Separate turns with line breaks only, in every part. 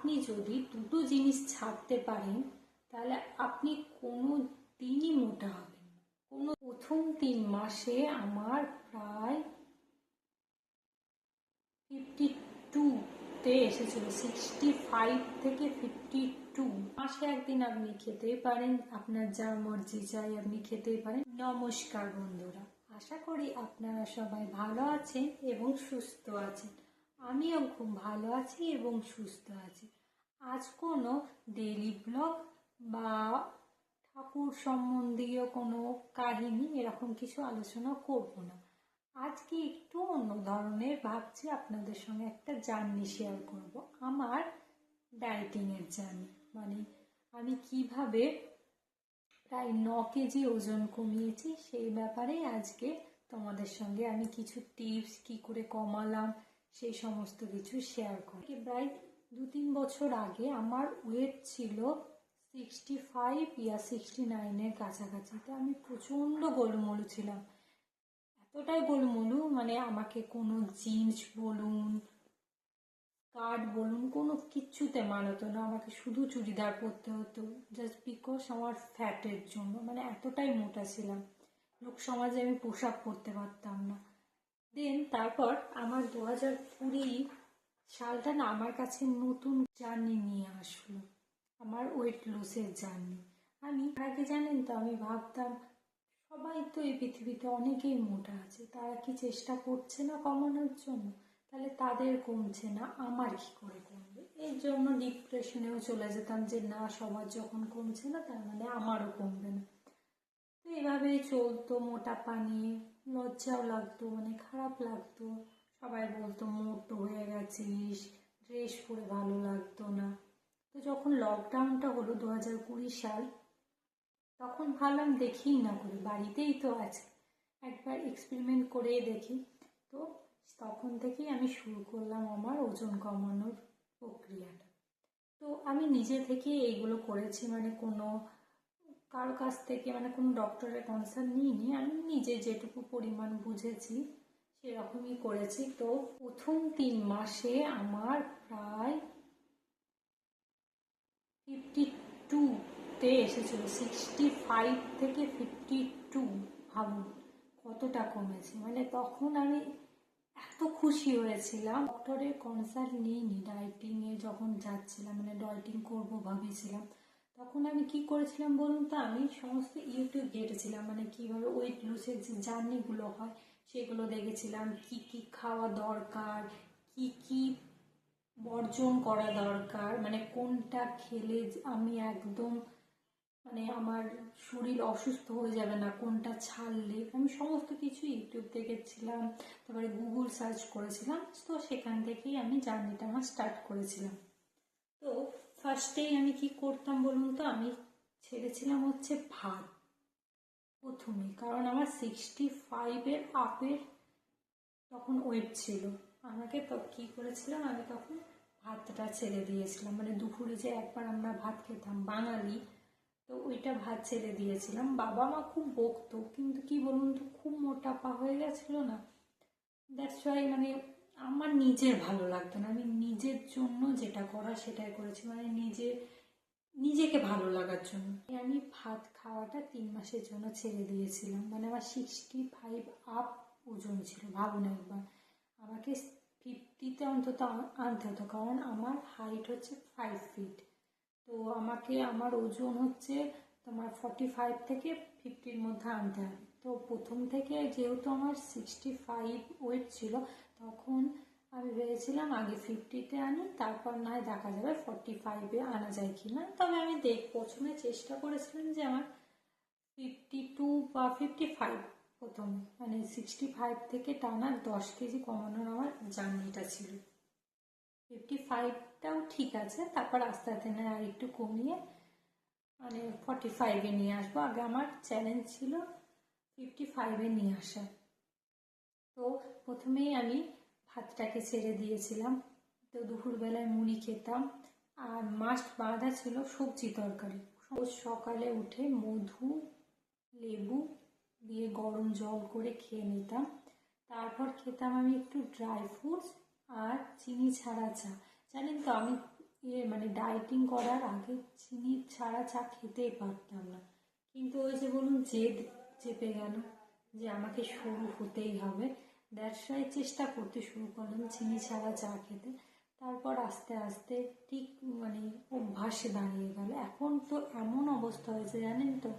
আপনি যদি দুটো জিনিস ছাড়তে পারেন, তাহলে আপনি কোনো দিনই মোটা হবেন কোনো প্রথম তিন মাসে আমার প্রায় ফিফটি টুতে এসেছিল সিক্সটি ফাইভ থেকে ফিফটি টু মাসে একদিন আপনি খেতেই পারেন, আপনার যা মর্জি চাই আপনি খেতেই পারেন। নমস্কার বন্ধুরা, আশা করি আপনারা সবাই ভালো আছেন এবং সুস্থ আছেন। আমিও খুব ভালো আছি এবং সুস্থ আছি। আজ কোনো ডেইলি ব্লগ বা ঠাকুর সম্বন্ধীয় কোনো কাহিনী এরকম কিছু আলোচনা করব না। আজকে একটু অন্য ধরনের ভাবছি, আপনাদের সঙ্গে একটা জার্নি শেয়ার করব। আমার ডায়েটিংয়ের জার্নি মানে আমি কীভাবে প্রায় ন কেজি ওজন কমিয়েছি সেই ব্যাপারে আজকে তোমাদের সঙ্গে আমি কিছু টিপস কি করে কমালাম সেই সমস্ত কিছু শেয়ার করি। প্রায় দু তিন বছর আগে আমার ওয়েট ছিল সিক্সটি ফাইভ ইয়া সিক্সটি নাইনের কাছাকাছি। তো আমি প্রচণ্ড গোলমলু ছিলাম। এতটাই গোলমলু মানে আমাকে কোনো জিন্স বলুন স্কার্ট বলুন, কোনো কিচ্ছুতে মানাতো না। আমাকে শুধু চুড়িদার পরতে হতো জাস্ট বিকজ আমার ফ্যাটের জন্য। মানে এতটাই মোটা ছিলাম। লোক সমাজে আমি পোশাক পরতে পারতাম না। দেন তারপর আমার দু হাজার কুড়ি সালটা না আমার কাছে নতুন জার্নি নিয়ে আসলো। আমার ওয়েট লসের জার্নি। আমি আগে জানেন তো, আমি ভাবতাম সবাই তো এই পৃথিবীতে অনেকেই মোটা আছে, তারা কি চেষ্টা করছে না কমানোর জন্য? তাহলে তাদের কমছে না, আমার কি করে কমবে? এর জন্য ডিপ্রেশনেও চলে যেতাম যে না, সবার যখন কমছে না, তার মানে আমারও কমবে না। তো এভাবেই চলতো মোটা পানি লজ্জাও লাগতো মানে খারাপ লাগতো। সবাই বলতো মোটো হয়ে গেছিস ড্রেস পরে ভালো লাগতো না। তো যখন লকডাউনটা হলো দু হাজার কুড়ি সাল, তখন ভাবলাম দেখি না করি, বাড়িতেই তো আছে। একবার এক্সপেরিমেন্ট করে দেখি। তো তখন থেকেই আমি শুরু করলাম আমার ওজন কমানোর প্রক্রিয়াটা। তো আমি নিজে থেকে এইগুলো করেছি মানে কোনো কারও কাছ থেকে মানে কোনো ডক্টরের কনসার্ন নিইনি। আমি নিজে যেটুকু পরিমাণ বুঝেছি, সেরকমই করেছি। তো প্রথম তিন মাসে আমার প্রায় ফিফটি টুতে এসেছিল সিক্সটি ফাইভ থেকে ফিফটি টু ভাবুন কতটা কমেছে। মানে তখন আমি এত খুশি হয়েছিলাম ডক্টরের কনসাল্ট নিইনি ডায়েটিংয়ে যখন যাচ্ছিলাম মানে ডায়েটিং করব ভাবেছিলাম। তখন আমি কি করেছিলাম বলুন তো? আমি সমস্ত ইউটিউব ঘেটেছিলাম মানে কীভাবে ওয়েট লুসের যে জার্নিগুলো হয় সেগুলো দেখেছিলাম, কি কি খাওয়া দরকার, কি কি বর্জন করা দরকার মানে কোনটা খেলে আমি একদম মানে আমার শরীর অসুস্থ হয়ে যাবে না, কোনটা ছাড়লে, আমি সমস্ত কিছু ইউটিউব দেখেছিলাম, তারপরে গুগল সার্চ করেছিলাম, তো সেখান থেকেই আমি জার্নিটা আমার স্টার্ট করেছিলাম। তো ফার্স্টেই আমি কি করতাম বলুন তো? আমি ছেড়েছিলাম হচ্ছে ভাত প্রথমে। কারণ আমার সিক্সটি ফাইভের আপের তখন ওয়েট ছিল। আমাকে তো কী করেছিলাম? আমি তখন ভাতটা ছেড়ে দিয়েছিলাম। মানে দুপুরে যে একবার আমরা ভাত খেতাম, বাঙালি, তো ওইটা ভাত ছেড়ে দিয়েছিলাম। বাবা মা খুব বকতো, কিন্তু কি বলুন তো, খুব মোটাপা হয়ে গেছিল না। দ্যাটস ওয়াই মানে আমার নিজের ভালো লাগতো না। আমি নিজের জন্য যেটা করা সেটাই করেছি। মানে নিজে, নিজেকে ভালো লাগার জন্য। আমি ভাত খাওয়াটা তিন মাসের জন্য ছেড়ে দিয়েছিলাম। মানে আমার সিক্সটি ফাইভ আপ ওজন ছিল, ভাবুন একবার। আমাকে ফিফটিতে অন্তত আনতে হতো, কারণ আমার হাইট হচ্ছে ফাইভ ফিট তো আমাকে, আমার ওজন হচ্ছে তোমার ফর্টি ফাইভ থেকে ফিফটির মধ্যে আনতে হবে তো প্রথম থেকে যেহেতু আমার সিক্সটি ফাইভ ওয়েট ছিল তখন আমি ভেবেছিলাম আগে ফিফটিতে আনি, তারপর না হয় দেখা যাবে ফর্টি ফাইভে আনা যায় কি না তবে আমি দেখ, প্রথমে চেষ্টা করেছিলাম যে আমার ফিফটি টু বা ফিফটি ফাইভ প্রথমে মানে সিক্সটি ফাইভ থেকে টানা দশ কেজি কমানোর আমার জার্নিটা ছিল। ফিফটি ফাইভটাও ঠিক আছে, তারপর আস্তে আস্তে না, আর একটু কমিয়ে মানে ফর্টি ফাইভে নিয়ে আসব। আগে আমার চ্যালেঞ্জ ছিল ফিফটি ফাইভে নিয়ে আসা। তো প্রথমেই আমি ভাতটাকে ছেড়ে দিয়েছিলাম। তো দুপুরবেলায় মুড়ি খেতাম। আর মাস্ট বাঁধা ছিল সবজি তরকারি। রোজ সকালে উঠে মধু, লেবু দিয়ে গরম জল করে খেয়ে নিতাম। তারপর খেতাম আমি একটু ড্রাই ফ্রুটস আর চিনি ছাড়া চা। জানেন তো, আমি ইয়ে মানে ডায়েটিং করার আগে চিনি ছাড়া চা খেতেই পারতাম না। কিন্তু ওই যে বলুন জেদ চেপে গেল যে আমাকে শুরু হতেই হবে। ব্যবসায় চেষ্টা করতে শুরু করলাম চিনি ছাড়া চা খেতে। তারপর আস্তে আস্তে ঠিক মানে অভ্যাসে দাঁড়িয়ে গেল। এখন তো এমন অবস্থা হয়েছে, জানেন তো,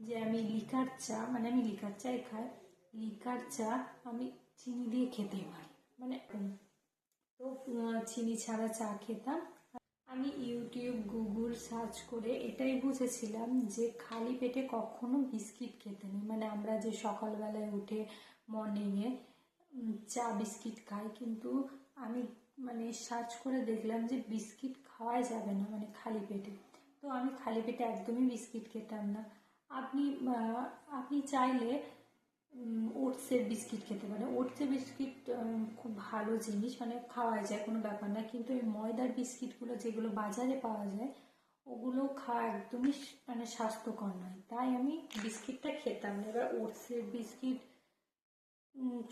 যে আমি লিকার চা মানে আমি লিকার চাই খাই, লিকার চা আমি চিনি দিয়ে খেতে পারি। মানে তো চিনি ছাড়া চা খেতাম। আমি ইউটিউব, গুগল সার্চ করে এটাই বুঝেছিলাম যে খালি পেটে কখনো বিস্কিট খেতে নেই। মানে আমরা যে সকালবেলায় উঠে মর্নিংয়ে চা বিস্কিট খাই, কিন্তু আমি মানে সার্চ করে দেখলাম যে বিস্কিট খাওয়াই যাবে না মানে খালি পেটে। তো আমি খালি পেটে একদমই বিস্কিট খেতাম না। আপনি আপনি চাইলে ওটসের বিস্কিট খেতে পারেন। ওটসের বিস্কিট খুব ভালো জিনিস মানে খাওয়া যায়, কোনো ব্যাপার না। কিন্তু এই ময়দার বিস্কিটগুলো যেগুলো বাজারে পাওয়া যায়, ওগুলো খাওয়া একদমই মানে স্বাস্থ্যকর নয়। তাই আমি বিস্কিটটা খেতাম না। এবার ওটসের বিস্কিট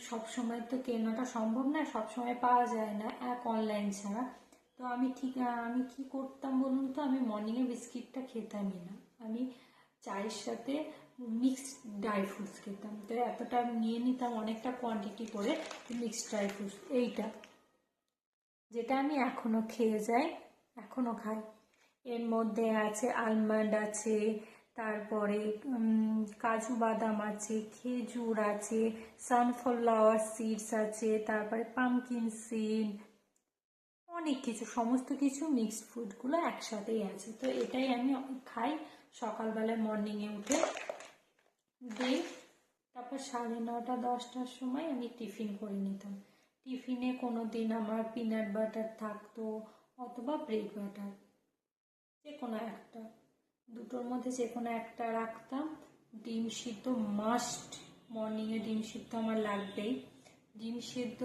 সব সময় তো কেনাটা সম্ভব না, সব সময় পাওয়া যায় না, এক অনলাইন ছাড়া। তো আমি ঠিক আমি কি করতাম বলুন তো? আমি মর্নিংয়ে বিস্কিটটা খেতামই না। আমি চায়ের সাথে মিক্সড ড্রাই ফ্রুটস খেতাম। তো এতটা নিয়ে নিতাম অনেকটা কোয়ান্টিটি করে মিক্সড ড্রাই ফ্রুটস এইটা। যেটা আমি এখনও খেয়ে যাই, এখনও খাই। এর মধ্যে আছে আলমন্ড আছে তারপরে কাজু বাদাম আছে, খেজুর আছে সানফ্লাওয়ার সিডস আছে, তারপরে পামকিন সিড অনেক কিছু, সমস্ত কিছু মিক্সড ফুডগুলো একসাথেই আছে। তো এটাই আমি খাই সকালবেলায় মর্নিংয়ে উঠে। দিই, তারপর সাড়ে নটা দশটার সময় আমি টিফিন করে নিতাম। টিফিনে কোনো দিন আমার পিনাট বাটার থাকতো অথবা ব্রেড বাটার যে কোনো একটা। দুটোর মধ্যে যে কোনো একটা রাখতাম। ডিম সিদ্ধ মাস্ট মর্নিংয়ে ডিম সিদ্ধ আমার লাগবেই। ডিম সিদ্ধ,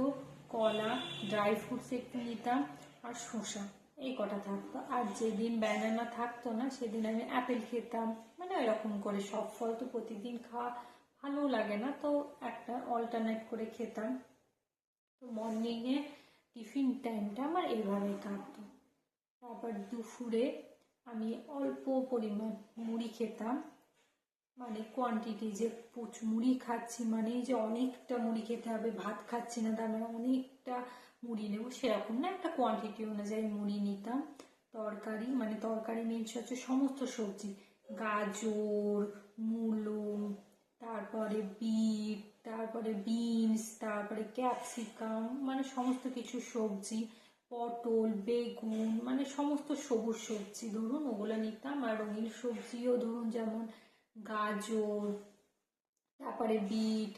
কলা ড্রাই ফ্রুটস একটু নিতাম আর শসা, এই কটা থাকতো। আর যেদিন ব্যানানা থাকতো না, সেদিন আমি অ্যাপেল খেতাম। মানে এরকম করে সব ফল তো প্রতিদিন খাওয়া ভালো লাগে না, তো একটা অল্টারনেট করে খেতাম। তো মর্নিংয়ে টিফিন টাইমটা আমার এভাবেই কাটতো। তারপর দুপুরে আমি অল্প পরিমাণ মুড়ি খেতাম। মানে কোয়ান্টিটি যে মুড়ি খাচ্ছি মানে যে অনেকটা মুড়ি খেতে হবে, ভাত খাচ্ছি না, তার মানে অনেকটা মুড়ি নেব, সেরকম না, একটা কোয়ান্টিটি অনুযায়ী মুড়ি নিতাম। তরকারি মানে তরকারি মিনস হচ্ছে সমস্ত সবজি, গাজর, মূলো, তারপরে বিট, তারপরে বিনস তারপরে ক্যাপসিকাম মানে সমস্ত কিছু সবজি পটল, বেগুন মানে সমস্ত সবুজ সবজি, ধরুন ওগুলো নিতাম। আর রঙিন সবজিও ধরুন যেমন গাজর, তারপরে বিট,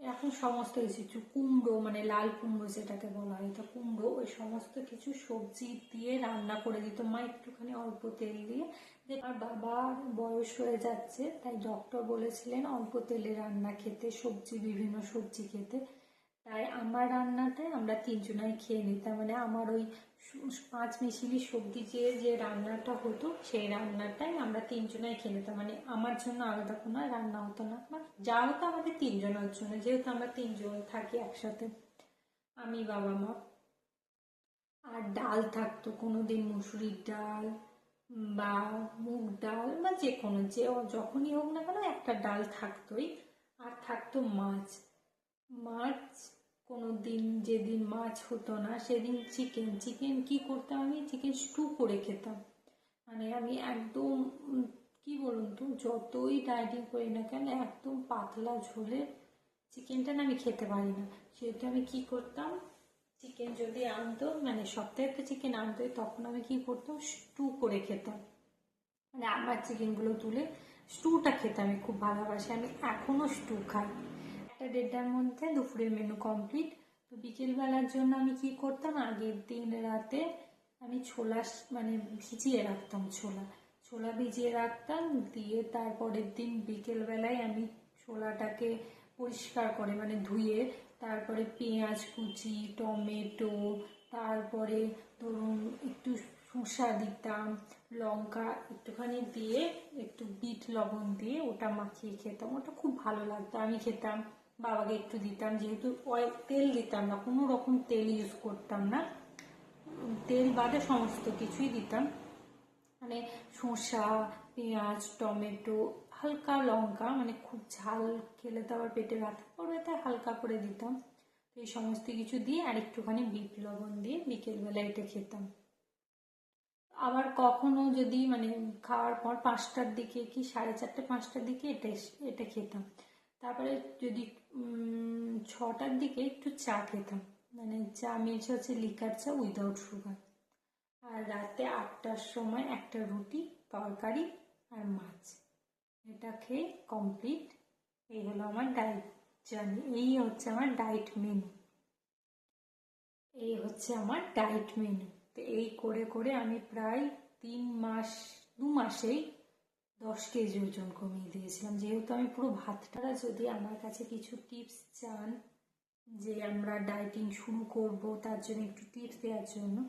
এখন সমস্ত কিছু কুমড়ো মানে লাল কুমড়ো যেটাকে বলা হয়, তো কুমড়ো, ওই সমস্ত কিছু সবজি দিয়ে রান্না করে দিত। মা একটুখানি অল্প তেল দিয়ে। যে আমার বাবার বয়স হয়ে যাচ্ছে, তাই ডক্টর বলেছিলেন অল্প তেলে রান্না খেতে, সবজি, বিভিন্ন সবজি খেতে। তাই আমার রান্নাটাই আমরা তিনজনাই খেয়ে নিতাম। মানে আমার ওই পাঁচ মিশিলি সবজি যে যে রান্নাটা হতো, সেই রান্নাটাই আমরা তিনজনাই খেয়ে নিতাম। মানে আমার জন্য আলাদা কোনো রান্না হতো না। যা হতো আমাদের তিনজনের জন্য। যেহেতু আমরা তিনজন থাকি একসাথে, আমি, বাবা, মা। আর ডাল থাকতো কোনো দিন মুসুরির ডাল বা মুগ ডাল বা যে কোনো যে, যখনই হোক না কেন একটা ডাল থাকতোই। আর থাকতো মাছ। মাছ কোনো দিন যেদিন মাছ হতো না, সেদিন চিকেন। চিকেন কি করতাম আমি? চিকেন স্টু করে খেতাম। মানে আমি একদম, কি বলুন তো, যতই ডায়েটিং করি না কেন, একদম পাতলা ঝোলে চিকেনটা না আমি খেতে পারি না। সেহেতু আমি কি করতাম, চিকেন যদি আনতো মানে সপ্তাহে তো চিকেন আনতোই, তখন আমি কি করতাম, স্টু করে খেতাম। মানে আমার চিকেনগুলো তুলে স্টুটা খেতে আমি খুব ভালোবাসি। আমি এখনও স্টু খাই। একটা দেড়টার মধ্যে দুপুরের মেনু কমপ্লিট তো বিকেলবেলার জন্য আমি কি করতাম? আগের দিন রাতে আমি ছোলা মানে ভিজিয়ে রাখতাম ছোলা। ছোলা ভিজিয়ে রাখতাম, দিয়ে তারপরের দিন বিকেলবেলায় আমি ছোলাটাকে পরিষ্কার করে মানে ধুয়ে তারপরে পেঁয়াজ কুচি, টমেটো, তারপরে ধরুন একটু শসা দিতাম, লঙ্কা একটুখানি দিয়ে একটু বিট লবণ দিয়ে ওটা মাখিয়ে খেতাম। ওটা খুব ভালো লাগতো, আমি খেতাম। বাবাকে একটু দিতাম, যেহেতু অয়েল তেল দিতাম না, কোনো রকম তেল ইউজ করতাম না। তেল বাদে সমস্ত কিছুই দিতাম। মানে শসা, পেঁয়াজ, টমেটো, হালকা লঙ্কা মানে খুব ঝাল খেলে তো আবার পেটে ব্যথা করবে, তাই হালকা করে দিতাম। এই সমস্ত কিছু দিয়ে আর একটুখানি বিট লবণ দিয়ে বিকেলবেলা এটা খেতাম। আবার কখনো যদি মানে খাওয়ার পর পাঁচটার দিকে কি সাড়ে চারটে, পাঁচটার দিকে এটা এটা খেতাম। তারপরে যদি ছটার দিকে একটু চা খেতাম। মানে চা মিলছে হচ্ছে লিকার চা উইদাউট সুগার আর রাতে আটটার সময় একটা রুটি, তরকারি আর মাছ। এটা খেয়ে কমপ্লিট এই হলো আমার ডায়েট জার্নি এই হচ্ছে আমার ডায়েট মেনু এই হচ্ছে আমার ডায়েট মেনু তো এই করে করে আমি প্রায় তিন মাস, দু মাসেই দশ কেজি ওজন কমিয়ে দিয়েছিলাম। যেহেতু আমি পুরো ভাতটা যদি আমার কাছে কিছু টিপস চান যে আমরা ডায়েটিং শুরু করব, তার জন্য একটু টিপস দেওয়ার জন্য,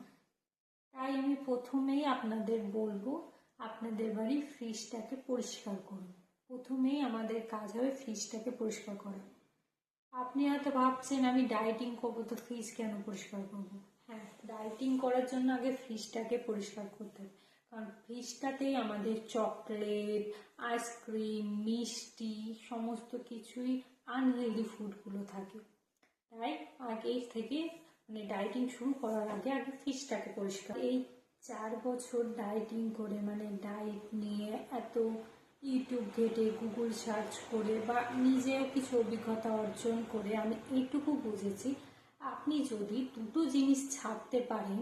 তাই আমি প্রথমেই আপনাদের বলব, আপনাদের বাড়ির ফ্রিজটাকে পরিষ্কার করুন। প্রথমেই আমাদের কাজ হবে ফ্রিজটাকে পরিষ্কার করা। আপনি হয়তো ভাবছেন, আমি ডায়েটিং করব তো ফ্রিজ কেন পরিষ্কার করব? হ্যাঁ ডায়েটিং করার জন্য আগে ফ্রিজটাকে পরিষ্কার করতে হবে। কারণ ফ্রিজটাতেই আমাদের চকলেট, আইসক্রিম, মিষ্টি, সমস্ত কিছুই আনহেলদি ফুডগুলো থাকে। তাই আগেই থেকে মানে ডায়েটিং শুরু করার আগে আগে ফিশটাকে পরিষ্কার। এই চার বছর ডায়েটিং করে মানে ডায়েট নিয়ে এত ইউটিউব ঘেটে, গুগল সার্চ করে বা নিজেও কিছু অভিজ্ঞতা অর্জন করে আমি এইটুকু বুঝেছি, আপনি যদি দুটো জিনিস ছাড়তে পারেন,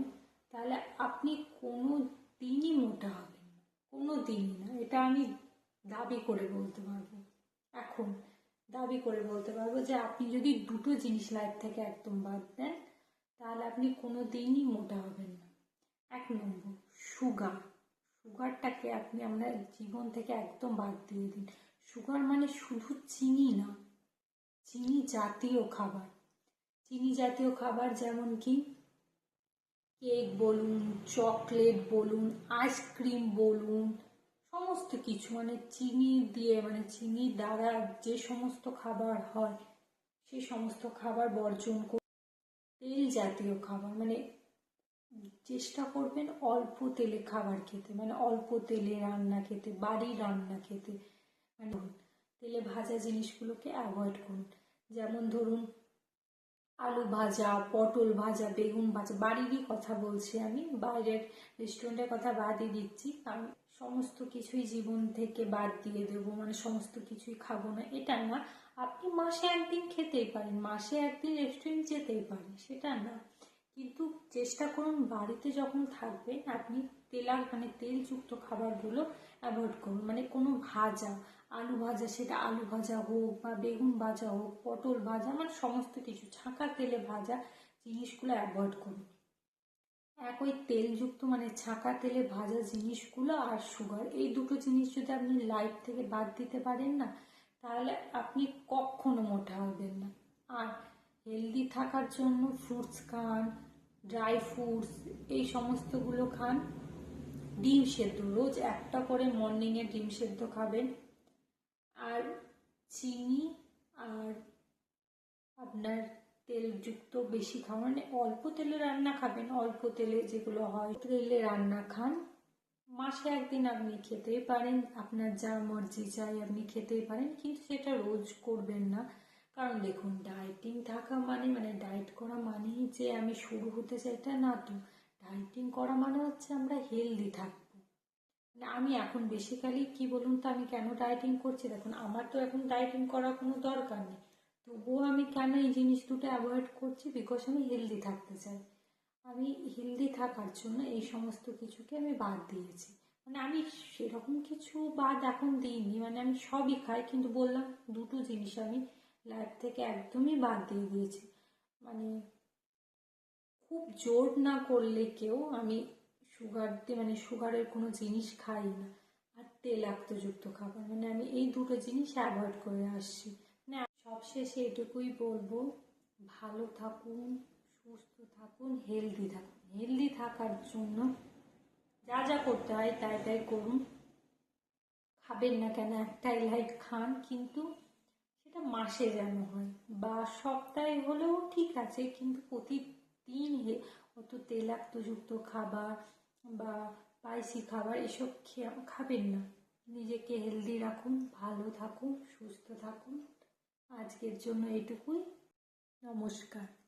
তাহলে আপনি কোনো দিনই মোটা হবেন না কোনো দিনই না। এটা আমি দাবি করে বলতে পারব। এখন দাবি করে বলতে পারব যে আপনি যদি দুটো জিনিস লাইফ থেকে একদম বাদ দেন, তাহলে আপনি কোনো দিনই মোটা হবেন না। এক নম্বর সুগার সুগারটাকে আপনি আপনার জীবন থেকে একদম বাদ দিয়ে দিন। সুগার মানে শুধু চিনি না, চিনি জাতীয় খাবার। চিনি জাতীয় খাবার যেমন কি কেক বলুন, চকলেট বলুন, আইসক্রিম বলুন, সমস্ত কিছু মানে চিনি দিয়ে মানে চিনি দ্বারা যে সমস্ত খাবার হয় সেই সমস্ত খাবার বর্জন করে, তেল জাতীয় খাবার মানে চেষ্টা করবেন অল্প তেলে খাবার খেতে মানে অল্প তেলে রান্না খেতে বাড়ির রান্না খেতে মানে তেলে ভাজা জিনিসগুলোকে অ্যাভয়েড করুন। যেমন ধরুন আলু ভাজা, পটল ভাজা, বেগুন ভাজা, বাড়িরই কথা বলছি আমি, বাইরের রেস্টুরেন্টের কথা বাদই দিচ্ছি আমি সমস্ত কিছুই জীবন থেকে বাদ দিয়ে দেবো মানে সমস্ত কিছুই খাব না, এটা না। আপনি মাসে একদিন খেতেই পারেন, মাসে একদিন রেস্টুরেন্ট যেতেই পারেন, সেটা না। কিন্তু চেষ্টা করুন, বাড়িতে যখন থাকবেন, আপনি তেলার মানে তেলযুক্ত খাবারগুলো অ্যাভয়েড করুন মানে কোনো ভাজা আলু ভাজা, সেটা আলু ভাজা হোক বা বেগুন ভাজা হোক, পটল ভাজা মানে সমস্ত কিছু, ছাঁকা তেলে ভাজা জিনিসগুলো অ্যাভয়েড করুন। এক ওই তেলযুক্ত মানে ছাঁকা তেলে ভাজা জিনিসগুলো আর সুগার এই দুটো জিনিস যদি আপনি লাইফ থেকে বাদ দিতে পারেন না, তাহলে আপনি কখনো মোটা হবেন না। আর হেলদি থাকার জন্য ফ্রুটস খান ড্রাই ফ্রুটস এই সমস্তগুলো খান। ডিম সেদ্ধ, রোজ একটা করে মর্নিংয়ে ডিম সেদ্ধ খাবেন। আর চিনি আর আপনার তেলযুক্ত বেশি খাওয়া মানে অল্প তেলে রান্না খাবেন, অল্প তেলে যেগুলো হয় তেলে রান্না খান। মাসে একদিন আপনি খেতেই পারেন, আপনার যা মর্জি চাই আপনি খেতেই পারেন, কিন্তু সেটা রোজ করবেন না। কারণ দেখুন ডায়েটিং থাকা মানে মানে ডায়েট করা মানেই যে আমি শুরু হতে চাই, এটা না তো। ডায়েটিং করা মানে হচ্ছে আমরা হেলদি মানে আমি এখন বেসিক্যালি কি বলুন তো, আমি কেন ডায়েটিং করছি? দেখুন, আমার তো এখন ডায়েটিং করার কোনো দরকার নেই। তবুও আমি কেন এই জিনিস দুটো অ্যাভয়েড করছি? বিকজ আমি হেলদি থাকতে চাই। আমি হেলদি থাকার জন্য এই সমস্ত কিছুকে আমি বাদ দিয়েছি। মানে আমি সেরকম কিছু বাদ এখন দিইনি। মানে আমি সবই খাই, কিন্তু বললাম দুটো জিনিস আমি লাইফ থেকে একদমই বাদ দিয়ে দিয়েছি। মানে খুব জোর না করলে কেউ আমি সুগার দিয়ে মানে সুগারের কোনো জিনিস খাই না। আর তেলাক্তযুক্ত খাবার। মানে আমি এই দুটো জিনিস অ্যাভয়েড করে আসছি। মানে সবশেষে এটুকুই বলব, ভালো থাকুন, সুস্থ থাকুন হেলদি থাকুন। হেলদি থাকার জন্য যা যা করতে হয় তাই তাই করুন। খাবেন না কেন, একটাই লাইট খান। কিন্তু সেটা মাসে যেন হয় বা সপ্তাহে হলেও ঠিক আছে। কিন্তু প্রতিদিন অত তেলাক্তযুক্ত খাবার বা স্পাইসি খাবার এসব খেয়ে খাবেন না। নিজেকে হেলদি রাখুন, ভালো থাকুন, সুস্থ থাকুন। আজকের জন্য এটুকুই নমস্কার।